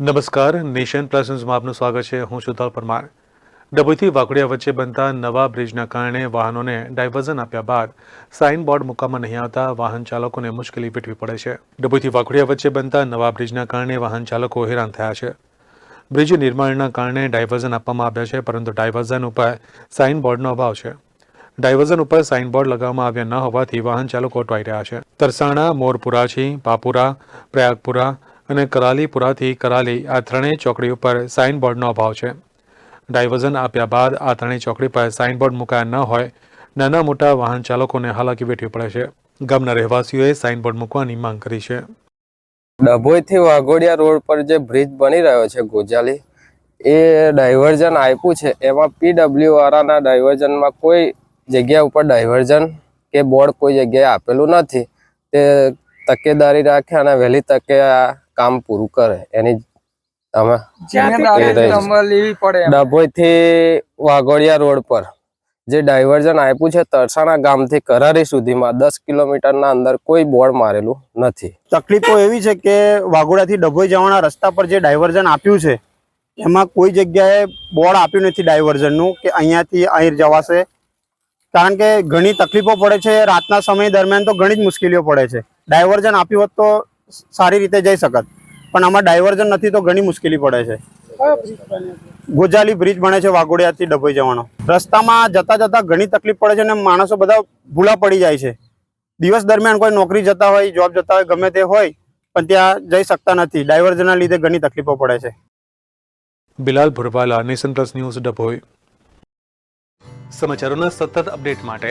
નમસ્કાર, nation plus ન્યૂઝમાં આપનું સ્વાગત છે. હું શુતલ પરમાર. ડભોઈથી વાકડિયા વચ્ચે બનતા નવા બ્રિજના કારણે વાહનોને ડાયવર્ઝન આપ્યા બાદ સાઇન બોર્ડ મૂકવામાં નહીં આવતા વાહન ચાલકોને મુશ્કેલી વેઠવી પડે છે. ડભોઈથી વાકડિયા વચ્ચે બનતા નવા બ્રિજના કારણે વાહન ચાલકો હેરાન થયા છે. બ્રિજ નિર્માણના કારણે ડાયવર્ઝન આપવામાં આવ્યા છે, પરંતુ ડાયવર્ઝન ઉપર સાઇન બોર્ડનો અભાવ છે. ડાયવર્ઝન ઉપર સાઇન બોર્ડ લગાવવામાં આવ્યા ન હોવાથી વાહન ચાલકો અટવાઈ રહ્યા છે. તરસાણા મોરપુરાછી પાપુરા, પ્રયાગપુરા અને કરાલીપુરાથી કરાલી આ ત્રણેય ચોકડી ઉપર સાઇન બોર્ડનો અભાવ છે. ડાયવર્ઝન આપ્યા બાદ આ ત્રણેય ચોકડી પર સાઇન બોર્ડ મુકાયા ન હોય, નાના મોટા વાહન ચાલકોને હાલાકી વેઠવી પડે છે. ગામના રહેવાસીઓએ સાઇન બોર્ડ મૂકવાની માંગ કરી છે. ડભોઈથી વાઘોડિયા રોડ પર જે બ્રિજ બની રહ્યો છે ગોજાલી, એ ડાયવર્ઝન આપ્યું છે. એમાં પીડબ્લ્યુ વાળાના ડાયવર્ઝનમાં કોઈ જગ્યા ઉપર ડાયવર્ઝન કે બોર્ડ કોઈ જગ્યાએ આપેલું નથી. તે તકેદારી રાખે અને વહેલી તકે આ કામ પૂરું કરે એની અમે. ડભોઈથી વાઘોડિયા રોડ પર જે ડાયવર્ઝન આપ્યું છે તરસાણા ગામથી કરારી સુધીમાં દસ કિલોમીટરના અંદર કોઈ બોર્ડ મારેલું નથી. તકલીફો એવી છે કે વાઘોડાથી ડભોઈ જવાના રસ્તા પર જે ડાયવર્ઝન આપ્યું છે એમાં કોઈ જગ્યાએ બોર્ડ આપ્યું નથી ડાયવર્ઝનનું કે અહીંયાથી અહીં જવાશે. કારણ કે ઘણી તકલીફો પડે છે રાતના સમય દરમિયાન તો ઘણી જ મુશ્કેલીઓ પડે છે. ડાયવર્ઝન આપ્યું હોત તો સારી રીતે જઈ શકત. પણ આમાં ડાયવર્ઝન નથી તો ઘણી મુશ્કેલી પડે છે. ગોજાલી બ્રિજ બને છે વાઘોડિયાથી ડભોઈ જવાનો. રસ્તામાં જતા જતા ઘણી તકલીફ પડે છે અને માણસો બધા ભૂલા પડી જાય છે. દિવસ દરમિયાન કોઈ નોકરી જતા હોય જોબ જતા હોય ગમે તે હોય પણ ત્યાં જઈ શકતા નથી. ડાયવર્ઝનના લીધે ઘણી તકલીફો પડે છે. Bilal Bhurwala Nation Plus News Dabhoi. સમાચારોના સતત અપડેટ માટે